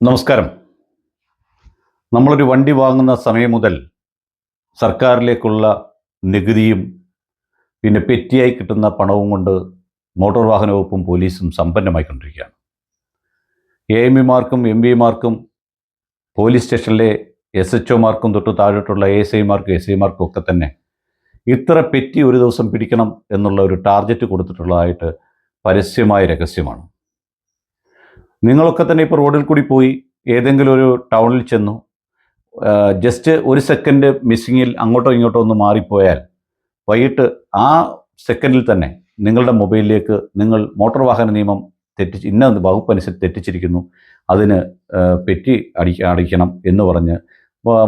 നമസ്കാരം. നമ്മളൊരു വണ്ടി വാങ്ങുന്ന സമയം മുതൽ സർക്കാരിലേക്കുള്ള നികുതിയും പിന്നെ പെറ്റിയായി കിട്ടുന്ന പണവും കൊണ്ട് മോട്ടോർ വാഹന വകുപ്പും പോലീസും സമ്പന്നമായിക്കൊണ്ടിരിക്കുകയാണ് എ എം ഇമാർക്കും എം പിമാർക്കും പോലീസ് സ്റ്റേഷനിലെ എസ് എച്ച് ഒമാർക്കും തൊട്ട് താഴോട്ടുള്ള എ എസ് ഐമാർക്കും എസ് ഐമാർക്കും ഒക്കെ തന്നെ ഇത്ര പെറ്റി ഒരു ദിവസം പിടിക്കണം എന്നുള്ള ഒരു ടാർഗറ്റ് കൊടുത്തിട്ടുള്ളതായിട്ട് പരസ്യമായ രഹസ്യമാണ്. നിങ്ങളൊക്കെ തന്നെ ഇപ്പോൾ റോഡിൽ കൂടി പോയി ഏതെങ്കിലും ഒരു ടൗണിൽ ചെന്നു ജസ്റ്റ് ഒരു സെക്കൻഡ് മിസ്സിങ്ങിൽ അങ്ങോട്ടോ ഇങ്ങോട്ടോ ഒന്ന് മാറിപ്പോയാൽ വൈകിട്ട് ആ സെക്കൻഡിൽ തന്നെ നിങ്ങളുടെ മൊബൈലിലേക്ക് നിങ്ങൾ മോട്ടോർ വാഹന നിയമം തെറ്റിച്ച് ഇന്ന വകുപ്പ് അനുസരിച്ച് തെറ്റിച്ചിരിക്കുന്നു അതിന് പെറ്റി അടി അടിക്കണം എന്ന് പറഞ്ഞ്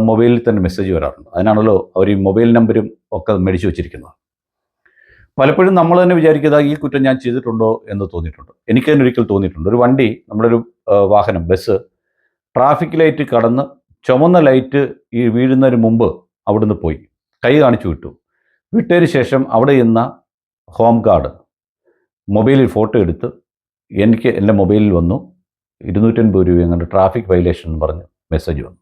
മൊബൈലിൽ തന്നെ മെസ്സേജ് വരാറുണ്ട്. അതിനാണല്ലോ അവർ ഈ മൊബൈൽ നമ്പരും ഒക്കെ മേടിച്ചു വെച്ചിരിക്കുന്നത്. പലപ്പോഴും നമ്മൾ തന്നെ വിചാരിക്കുന്നത് ഈ കുറ്റം ഞാൻ ചെയ്തിട്ടുണ്ടോ? എന്ന് തോന്നിയിട്ടുണ്ട്. എനിക്ക് തന്നെ ഒരിക്കൽ തോന്നിയിട്ടുണ്ട്. ഒരു വണ്ടി നമ്മുടെ ഒരു വാഹനം ബസ് ട്രാഫിക് ലൈറ്റ് കടന്ന് ചുമന്ന ലൈറ്റ് ഈ വീഴുന്നതിന് മുമ്പ് അവിടുന്ന് പോയി. കൈ കാണിച്ചു വിട്ടു. വിട്ടതിന് ശേഷം അവിടെ ഇന്ന ഹോം ഗാർഡ് മൊബൈലിൽ ഫോട്ടോ എടുത്ത് എനിക്ക് എന്റെ മൊബൈലിൽ വന്നു. ഇരുന്നൂറ്റൻപത് രൂപ എങ്ങാണ്ട് ട്രാഫിക് വയലേഷൻ എന്ന് പറഞ്ഞ് മെസ്സേജ് വന്നു.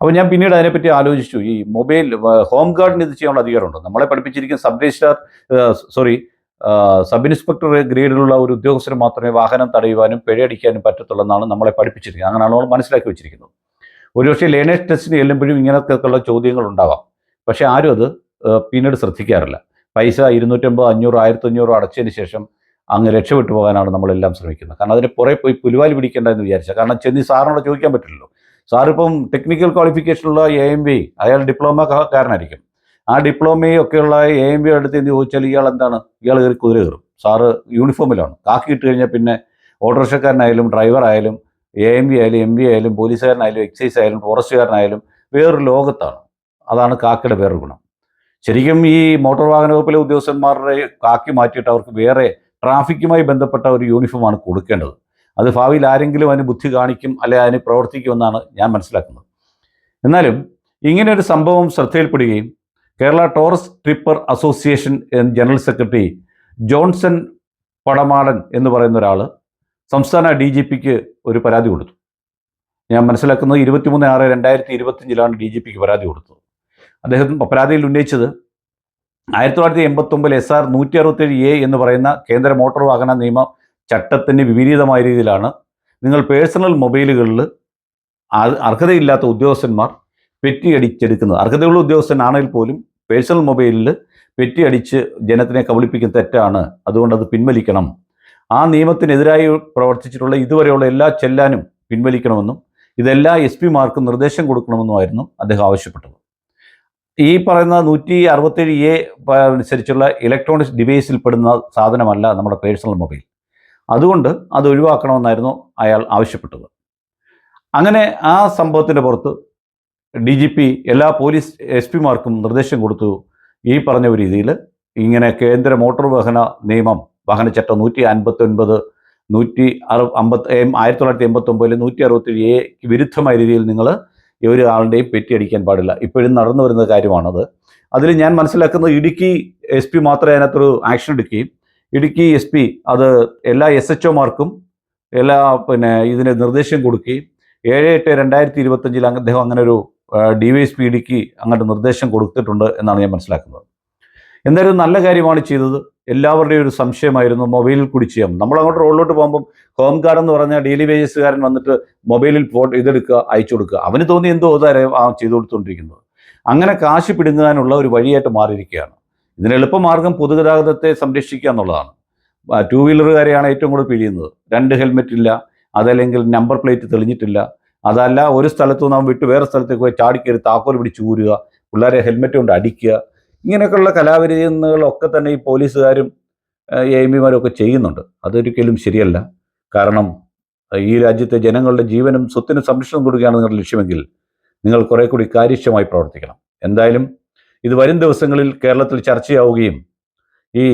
അപ്പോൾ ഞാൻ പിന്നീട് അതിനെപ്പറ്റി ആലോചിച്ചു. ഈ മൊബൈൽ ഹോം ഗാർഡിന് ഇത് ചെയ്യാനുള്ള അധികാരമുണ്ട്? നമ്മളെ പഠിപ്പിച്ചിരിക്കുന്ന sub registrar sorry sub inspector ഗ്രേഡിലുള്ള ഒരു ഉദ്യോഗസ്ഥന് മാത്രമേ വാഹനം തടയുവാനും പിഴയടിക്കാനും പറ്റത്തുള്ളൂ എന്നാണ് നമ്മളെ പഠിപ്പിച്ചിരിക്കുന്നത്. അങ്ങനെയാണ് നമ്മൾ മനസ്സിലാക്കി വെച്ചിരിക്കുന്നത്. ഒരുപക്ഷെ ലേണേഴ്സ് ടെസ്റ്റിന് ചെല്ലുമ്പോഴും ഇങ്ങനത്തെയൊക്കെയുള്ള ചോദ്യങ്ങൾ ഉണ്ടാവാം. പക്ഷേ ആരും അത് പിന്നീട് ശ്രദ്ധിക്കാറില്ല. പൈസ ഇരുന്നൂറ്റമ്പത് അഞ്ഞൂറ് ആയിരത്തി അഞ്ഞൂറ് അടച്ചതിന് ശേഷം അങ്ങ് രക്ഷപ്പെട്ടു പോകാനാണ് നമ്മളെല്ലാം ശ്രമിക്കുന്നത്. കാരണം അതിന് പുറേ പോയി പുലിവാലി പിടിക്കേണ്ട എന്ന് വിചാരിച്ചാൽ കാരണം ചെന്നി സാറിനോട് ചോദിക്കാൻ പറ്റില്ലല്ലോ. സാറിപ്പം ടെക്നിക്കൽ ക്വാളിഫിക്കേഷനുള്ള എ എം ബി അയാൾ ഡിപ്ലോമ കാരനായിരിക്കും. ആ ഡിപ്ലോമയൊക്കെയുള്ള എ എം ബി അടുത്ത് എന്ന് ചോദിച്ചാൽ ഇയാൾ എന്താണ്? ഇയാൾ കയറി കുതിര കയറും. സാറ് യൂണിഫോമിലാണ് കാക്കി ഇട്ട് കഴിഞ്ഞാൽ പിന്നെ ഓട്ടോറിക്ഷക്കാരനായാലും ഡ്രൈവറായാലും എ എം ബി ആയാലും എം ബി ആയാലും പോലീസുകാരനായാലും എക്സൈസ് ആയാലും ഫോറസ്റ്റുകാരനായാലും വേറൊരു ലോകത്താണ്. അതാണ് കാക്കയുടെ വേറൊരു ഗുണം. ശരിക്കും ഈ മോട്ടോർ വാഹന വകുപ്പിലെ ഉദ്യോഗസ്ഥന്മാരുടെ കാക്കി മാറ്റിയിട്ട് അവർക്ക് വേറെ ട്രാഫിക്കുമായി ബന്ധപ്പെട്ട ഒരു യൂണിഫോമാണ് കൊടുക്കേണ്ടത്. അത് ഭാവിയിൽ ആരെങ്കിലും അതിന് ബുദ്ധി കാണിക്കും അല്ലെ അതിന് പ്രവർത്തിക്കുമെന്നാണ് ഞാൻ മനസ്സിലാക്കുന്നത്. എന്നാലും ഇങ്ങനെ ഒരു സംഭവം ശ്രദ്ധയിൽപ്പെടുകയും Kerala tourist tripper association general secretary Johnson Padamadan എന്ന് പറയുന്ന ഒരാൾ സംസ്ഥാന ഡി ജി പിക്ക് ഒരു പരാതി കൊടുത്തു. ഞാൻ മനസ്സിലാക്കുന്നത് ഇരുപത്തിമൂന്ന് ആറ് രണ്ടായിരത്തി ഇരുപത്തിയഞ്ചിലാണ് ഡി ജി പിക്ക് പരാതി കൊടുത്തത്. അദ്ദേഹം പരാതിയിൽ ഉന്നയിച്ചത് ആയിരത്തി തൊള്ളായിരത്തി എൺപത്തൊമ്പതിൽ എസ് ആർ നൂറ്റി അറുപത്തേഴ് എ എന്ന് പറയുന്ന കേന്ദ്ര മോട്ടോർ വാഹന നിയമ ചട്ടത്തിന് വിപരീതമായ രീതിയിലാണ്. നിങ്ങൾ പേഴ്സണൽ മൊബൈലുകളിൽ അർഹതയില്ലാത്ത ഉദ്യോഗസ്ഥന്മാർ പെറ്റിയടിച്ചെടുക്കുന്നത്. അർഹതയുള്ള ഉദ്യോഗസ്ഥനാണെങ്കിൽ പോലും പേഴ്സണൽ മൊബൈലിൽ പെറ്റിയടിച്ച് ജനത്തിനെ കബളിപ്പിക്കുന്ന തെറ്റാണ്. അതുകൊണ്ട് അത് പിൻവലിക്കണം. ആ നിയമത്തിനെതിരായി പ്രവർത്തിച്ചിട്ടുള്ള ഇതുവരെയുള്ള എല്ലാ ചെല്ലാനും പിൻവലിക്കണമെന്നും ഇതെല്ലാ എസ് പിമാർക്കും നിർദ്ദേശം കൊടുക്കണമെന്നുമായിരുന്നു അദ്ദേഹം ആവശ്യപ്പെട്ടത്. ഈ പറയുന്ന നൂറ്റി അറുപത്തേഴ് എ അനുസരിച്ചുള്ള ഇലക്ട്രോണിക്സ് ഡിവൈസിൽ പെടുന്ന സാധനമല്ല നമ്മുടെ പേഴ്സണൽ മൊബൈൽ. അതുകൊണ്ട് അത് ഒഴിവാക്കണമെന്നായിരുന്നു അയാൾ ആവശ്യപ്പെട്ടത്. അങ്ങനെ ആ സംഭവത്തിന്റെ പുറത്ത് ഡി ജി പി എല്ലാ പോലീസ് എസ് പിമാർക്കും നിർദ്ദേശം കൊടുത്തു. ഈ പറഞ്ഞ ഒരു രീതിയിൽ ഇങ്ങനെ കേന്ദ്ര മോട്ടോർ വാഹന നിയമം വാഹനച്ചട്ടം നൂറ്റി അൻപത്തി ഒൻപത് നൂറ്റി അറു അമ്പത്തി ആയിരത്തി തൊള്ളായിരത്തി എൺപത്തി ഒമ്പതിൽ നൂറ്റി അറുപത്തി എക്ക് വിരുദ്ധമായ രീതിയിൽ നിങ്ങൾ ഒരു ആളുടെയും പെറ്റിയടിക്കാൻ പാടില്ല. ഇപ്പോഴും നടന്നു വരുന്ന കാര്യമാണത്. അതിൽ ഞാൻ മനസ്സിലാക്കുന്നത് ഇടുക്കി എസ് പി മാത്രമേ അതിനകത്തൊരു ആക്ഷൻ എടുക്കുകയും ഇടുക്കി എസ് പി അത് എല്ലാ എസ് എച്ച് ഒമാർക്കും എല്ലാ പിന്നെ ഇതിന് നിർദ്ദേശം കൊടുക്കുകയും ഏഴ് എട്ട് രണ്ടായിരത്തി ഇരുപത്തഞ്ചിൽ അദ്ദേഹം അങ്ങനെ ഒരു D Y S P Idukki അങ്ങോട്ട് നിർദ്ദേശം കൊടുത്തിട്ടുണ്ട് എന്നാണ് ഞാൻ മനസ്സിലാക്കുന്നത്. എന്തായാലും നല്ല കാര്യമാണ് ചെയ്തത്. എല്ലാവരുടെയും ഒരു സംശയമായിരുന്നു മൊബൈലിൽ കൂടി ചെയ്യാം നമ്മൾ അങ്ങോട്ട് റോഡിലോട്ട് പോകുമ്പം ഹോം കാർഡ് എന്ന് പറഞ്ഞ ഡെയിലി വേജസുകാരൻ വന്നിട്ട് മൊബൈലിൽ ഫോട്ടോ ഇതെടുക്കുക അയച്ചു കൊടുക്കുക. അവന് തോന്നി എന്തോ അതാരും ആ ചെയ്തു കൊടുത്തുകൊണ്ടിരിക്കുന്നത്. അങ്ങനെ കാശ് പിടുങ്ങാനുള്ള ഒരു വഴിയായിട്ട് മാറിയിരിക്കുകയാണ്. ഇതിന് എളുപ്പമാർഗം പൊതുഗതാഗതത്തെ സംരക്ഷിക്കുക എന്നുള്ളതാണ്. ടൂ വീലറുകാരെയാണ് ഏറ്റവും കൂടുതൽ പിഴിയുന്നത്. രണ്ട് ഹെൽമെറ്റ് ഇല്ല അതല്ലെങ്കിൽ നമ്പർ പ്ലേറ്റ് തെളിഞ്ഞിട്ടില്ല. അതല്ല ഒരു സ്ഥലത്തു അവൻ വിട്ട് വേറെ സ്ഥലത്തേക്ക് പോയി ചാടിക്കയറി താക്കോൽ പിടിച്ച് ഊരുക പിള്ളേരെ ഹെൽമെറ്റ് കൊണ്ട് അടിക്കുക ഇങ്ങനെയൊക്കെയുള്ള കലാവിരുന്നുകളൊക്കെ തന്നെ ഈ പോലീസുകാരും എ എം ഒക്കെ ചെയ്യുന്നുണ്ട്. അതൊരിക്കലും ശരിയല്ല. കാരണം ഈ രാജ്യത്തെ ജനങ്ങളുടെ ജീവനും സ്വത്തിനും സംരക്ഷണം കൊടുക്കുകയാണ് നിങ്ങളുടെ ലക്ഷ്യമെങ്കിൽ നിങ്ങൾ കുറെ കൂടി കാര്യക്ഷമമായി പ്രവർത്തിക്കണം. എന്തായാലും ഇത് വരും ദിവസങ്ങളിൽ കേരളത്തിൽ ചർച്ചയാവുകയും ഈ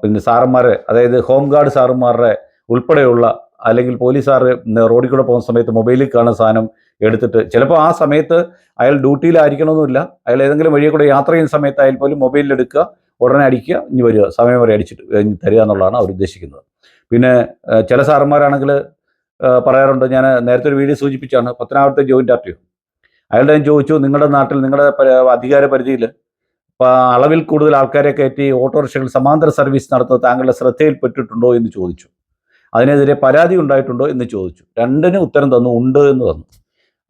പിന്നെ സാറന്മാരെ അതായത് ഹോം ഗാർഡ് സാറന്മാരുടെ ഉൾപ്പെടെയുള്ള അല്ലെങ്കിൽ പോലീസുകാർ റോഡിൽ കൂടെ പോകുന്ന സമയത്ത് മൊബൈലിൽ കാണുന്ന സാധനം എടുത്തിട്ട് ചിലപ്പോൾ ആ സമയത്ത് അയാൾ ഡ്യൂട്ടിയിലായിരിക്കണമെന്നില്ല. അയാൾ ഏതെങ്കിലും വഴിയെ കൂടെ യാത്ര ചെയ്യുന്ന സമയത്തായാലും പോലും മൊബൈലിൽ എടുക്കുക ഉടനെ അടിക്കുക ഇനി വരിക സമയം വരെ അടിച്ചിട്ട് തരിക എന്നുള്ളതാണ് അവർ ഉദ്ദേശിക്കുന്നത്. പിന്നെ ചില സാറന്മാരാണെങ്കിൽ പറയാറുണ്ട് ഞാൻ നേരത്തെ ഒരു വീഡിയോ സൂചിപ്പിച്ചാണ് പത്തനാപുരത്തെ ജോയിന്റ് ആർ ടി അയാളുടെ ഞാൻ ചോദിച്ചു നിങ്ങളുടെ നാട്ടിൽ നിങ്ങളുടെ അധികാര പരിധിയിൽ അളവിൽ കൂടുതൽ ആൾക്കാരെ കയറ്റി ഓട്ടോറിക്ഷകൾ സമാന്തര സർവീസ് നടത്തുന്നത് താങ്കളുടെ ശ്രദ്ധയിൽപ്പെട്ടിട്ടുണ്ടോ എന്ന് ചോദിച്ചു. അതിനെതിരെ പരാതി ഉണ്ടായിട്ടുണ്ടോ എന്ന് ചോദിച്ചു. രണ്ടിനും ഉത്തരം തന്നു ഉണ്ട് എന്ന് തന്നു.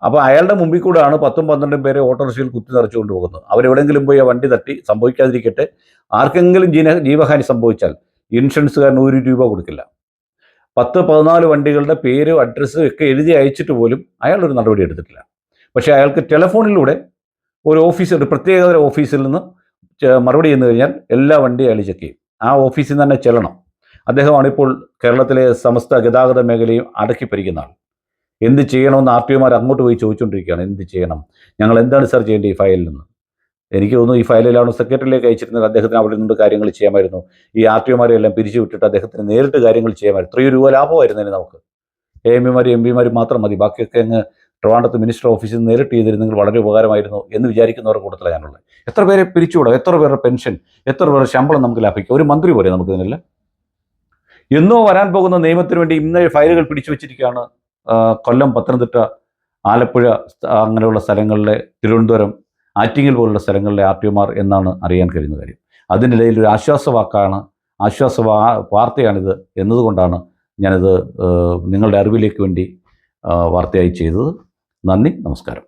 അപ്പോൾ അയാളുടെ മുമ്പിൽ കൂടെയാണ് പത്തും പന്ത്രണ്ടും പേരെ ഓട്ടോറിക്ഷയിൽ കുത്തി നിറച്ചുകൊണ്ട് പോകുന്നത്. അവരെവിടെയെങ്കിലും പോയി ആ വണ്ടി തട്ടി സംഭവിക്കാതിരിക്കട്ടെ. ആർക്കെങ്കിലും ജീന ജീവഹാനി സംഭവിച്ചാൽ ഇൻഷുറൻസുകാരൻ ഒരു രൂപ കൊടുക്കില്ല. പത്ത് പതിനാല് വണ്ടികളുടെ പേരും അഡ്രസ്സും ഒക്കെ എഴുതി അയച്ചിട്ട് പോലും അയാളൊരു നടപടി എടുത്തിട്ടില്ല. പക്ഷേ അയാൾക്ക് ടെലഫോണിലൂടെ ഒരു ഓഫീസർ ഒരു പ്രത്യേക ഓഫീസിൽ നിന്ന് മറുപടി ചെന്ന് കഴിഞ്ഞാൽ എല്ലാ വണ്ടിയും അയാൾ ചെക്ക് ചെയ്യും. ആ ഓഫീസിൽ നിന്ന് തന്നെ ചെല്ലണം. അദ്ദേഹമാണ് ഇപ്പോൾ കേരളത്തിലെ സമസ്ത ഗതാഗത മേഖലയും അടക്കി ഭരിക്കുന്ന ആൾ. എന്ത് ചെയ്യണമെന്ന് ആർ ടി അങ്ങോട്ട് പോയി ചോദിച്ചുകൊണ്ടിരിക്കുകയാണ്. എന്ത് ചെയ്യണം? ഞങ്ങൾ എന്താണ് സാർ ചെയ്യേണ്ടത് ഈ ഫയലിൽ നിന്ന്? എനിക്ക് തോന്നുന്നു ഈ ഫയലിലാണ് സെക്രട്ടറിയിലേക്ക് അയച്ചിരുന്നത് അദ്ദേഹത്തിന് അവിടെ നിന്ന് കാര്യങ്ങൾ ചെയ്യാമായിരുന്നു. ഈ ആർ ടി ഒമാരെ എല്ലാം പിരിച്ചു വിട്ടിട്ട് അദ്ദേഹത്തിന് നേരിട്ട് കാര്യങ്ങൾ ചെയ്യാമായിരുന്നു. ഇത്രയും രൂപ ലാഭമായിരുന്നതിന് നമുക്ക്. എ എം പിമാരും എം പിമാരും മാത്രം മതി. ബാക്കിയൊക്കെ അങ്ങ് ട്രിവാണ്ടത്ത് മിനിസ്റ്റർ ഓഫീസിൽ നിന്ന് നേരിട്ട് ചെയ്തിരുന്നെങ്കിൽ വളരെ ഉപകാരമായിരുന്നു എന്ന് വിചാരിക്കുന്നവരുടെ കൂട്ടത്തിലാണ് ഞാനുള്ളത്. എത്ര പേരെ പിരിച്ചുവിടാം? എത്ര പേരുടെ പെൻഷൻ എത്ര പേരുടെ ശമ്പളം നമുക്ക് ലാഭിക്കാം? ഒരു മന്ത്രി പോലെ നമുക്ക് ഇതിനല്ല? എന്നോ വരാൻ പോകുന്ന നിയമത്തിന് വേണ്ടി ഇന്നലെ ഫയലുകൾ പിടിച്ചു വെച്ചിരിക്കുകയാണ് കൊല്ലം പത്തനംതിട്ട ആലപ്പുഴ അങ്ങനെയുള്ള സ്ഥലങ്ങളിലെ തിരുവനന്തപുരം ആറ്റിങ്ങൽ പോലുള്ള സ്ഥലങ്ങളിലെ ആർ ടി ഒമാർ എന്നാണ് അറിയാൻ കഴിയുന്ന കാര്യം. അതിനിടയിൽ ഒരു ആശ്വാസവാക്കാണ് ആശ്വാസ വാർത്തയാണിത് എന്നതുകൊണ്ടാണ് ഞാനിത് നിങ്ങളുടെ അറിവിലേക്ക് വേണ്ടി വാർത്തയായി ചെയ്തത്. നന്ദി നമസ്കാരം.